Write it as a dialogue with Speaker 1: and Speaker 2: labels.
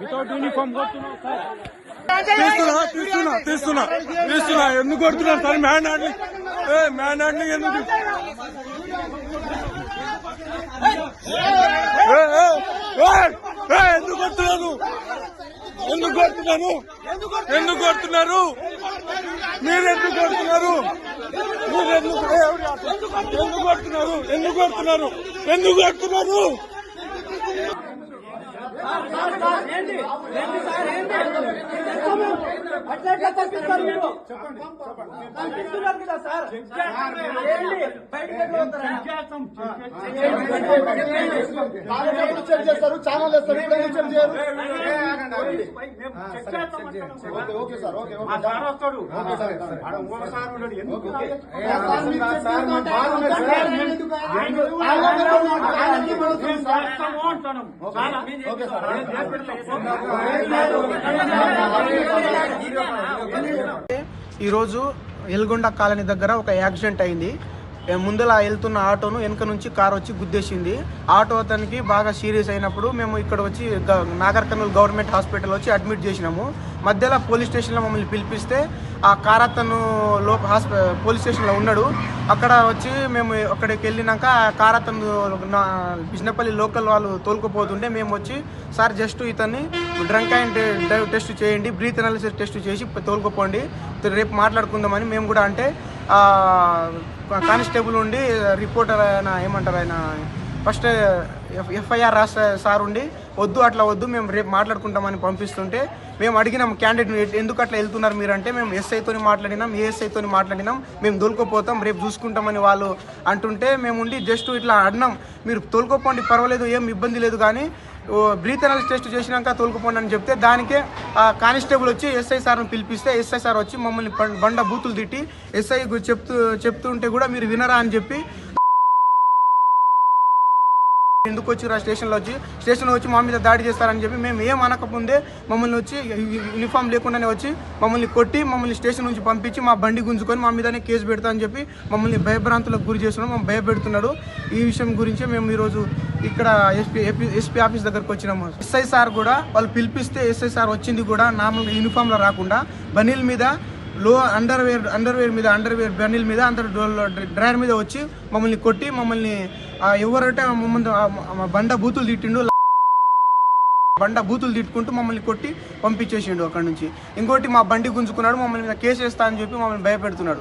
Speaker 1: Without uniform
Speaker 2: తీస్తున్నా తీస్తున్నా తీస్తున్నా తీస్తున్నా. ఎందుకు కొడుతున్నారు సార్? Man handling. ఏ మ్యాన్ హ్యాండ్లింగ్ ఎందుకు? ఎందుకు కొడుతున్నాను ఎందుకు కొడుతున్నాను ఎందుకు కొడుతున్నారు? మీరు ఎందుకు కొడుతున్నారు మీరు ఎందుకు కొడుతున్నారు? ఎందుకు కొడుతున్నారు? ఎందుకు కొడుతున్నారు? ఎవరు ఆపు? ఎందుకు కొడుతున్నారు ఎందుకు కొడుతున్నారు ఎందుకు కొడుతున్నారు
Speaker 3: చెక్ చేస్తారు ఛానల్ వేస్తారు ఎందుకు చెక్ చేయరు okay, okay sir okay okay. Okay sir okay sir.
Speaker 4: ఈరోజు ఎల్గొండ కాలనీ దగ్గర ఒక యాక్సిడెంట్ అయింది. ముందల వెళ్తున్న ఆటోను వెనక నుంచి కార్ వచ్చి గుద్దేసింది. ఆటో అతనికి బాగా సీరియస్ అయినప్పుడు మేము ఇక్కడ వచ్చి నాగర్ కర్నూలు గవర్నమెంట్ హాస్పిటల్ వచ్చి అడ్మిట్ చేసినాము. మధ్యలో పోలీస్ స్టేషన్లో మమ్మల్ని పిలిపిస్తే ఆ కారతను అతను లో హాస్ప పోలీస్ స్టేషన్లో ఉన్నాడు. అక్కడ వచ్చి మేము అక్కడికి వెళ్ళినాక ఆ నా బిజినపల్లి లోకల్ వాళ్ళు తోలుకుపోతుంటే మేము వచ్చి సార్ జస్ట్ ఇతన్ని డ్రంక్ అండ్ డ్రైవ్ టెస్ట్ చేయండి బ్రీత్ అనాలిసిస్ టెస్ట్ చేసి తోలుకుపోండి రేపు మాట్లాడుకుందామని మేము కూడా అంటే కానిస్టేబుల్ ఉండి రిపోర్టర్ ఆయన ఏమంటారు ఆయన? ఫస్ట్ ఎఫ్- ఎఫ్ఐఆర్ రాసే సార్ ఉండి వద్దు అట్లా వద్దు మేము రేపు మాట్లాడుకుంటామని పంపిస్తుంటే మేము అడిగినాం క్యాండిడేట్ ఎందుకు అట్లా వెళ్తున్నారు మీరు అంటే మేము ఎస్ఐతో మాట్లాడినాం ఏఎస్ఐతో మాట్లాడినాం మేము తోలుకోపోతాం రేపు చూసుకుంటామని వాళ్ళు అంటుంటే మేము ఉండి జస్ట్ ఇట్లా అడినాం మీరు తోలుకోపోండి పర్వాలేదు ఏం ఇబ్బంది లేదు కానీ బ్రీత్ అనాలిసిస్ టెస్ట్ చేసినాక తోలుకుపోండి అని చెప్తే దానికే ఆ కానిస్టేబుల్ వచ్చి ఎస్ఐ సార్ని పిలిపిస్తే ఎస్ఐ సార్ వచ్చి మమ్మల్ని బండ బూతులు తిట్టి ఎస్ఐ చెప్తూ చెప్తుంటే కూడా మీరు వినరా అని చెప్పి ఎందుకు వచ్చి స్టేషన్లో వచ్చి? స్టేషన్లో వచ్చి మా మీద దాడి చేస్తారని చెప్పి మేము ఏం అనకముందే మమ్మల్ని వచ్చి యూనిఫామ్ లేకుండానే వచ్చి మమ్మల్ని కొట్టి మమ్మల్ని స్టేషన్ నుంచి పంపించి మా బండి గుంజుకొని మా మీదనే కేసు పెడతా అని చెప్పి మమ్మల్ని భయభ్రాంతులకు గురి చేస్తున్నాం మమ్మల్ని భయపెడుతున్నాడు. ఈ విషయం గురించే మేము ఈరోజు ఇక్కడ ఎస్పీ ఎస్పీ ఆఫీస్ దగ్గరకు వచ్చినాము. ఎస్ఐ సార్ కూడా వాళ్ళు పిలిపిస్తే ఎస్ఐ సార్ వచ్చింది కూడా నార్మల్గా యూనిఫామ్లో రాకుండా బనీల్ మీద లో అండర్వేర్ అండర్వేర్ మీద అండర్వేర్ బనీల్ మీద అందరు డ్రైవర్ మీద వచ్చి మమ్మల్ని కొట్టి మమ్మల్ని ఎవరంటే మమ్మల్ని బండ బూతులు తిట్టిండు బండ బూతులు తిట్టుకుంటూ మమ్మల్ని కొట్టి పంపించేసిండు అక్కడ నుంచి. ఇంకోటి మా బండి గుంజుకున్నాడు మమ్మల్ని మీద కేసు వేస్తా అని చెప్పి మమ్మల్ని భయపెడుతున్నాడు.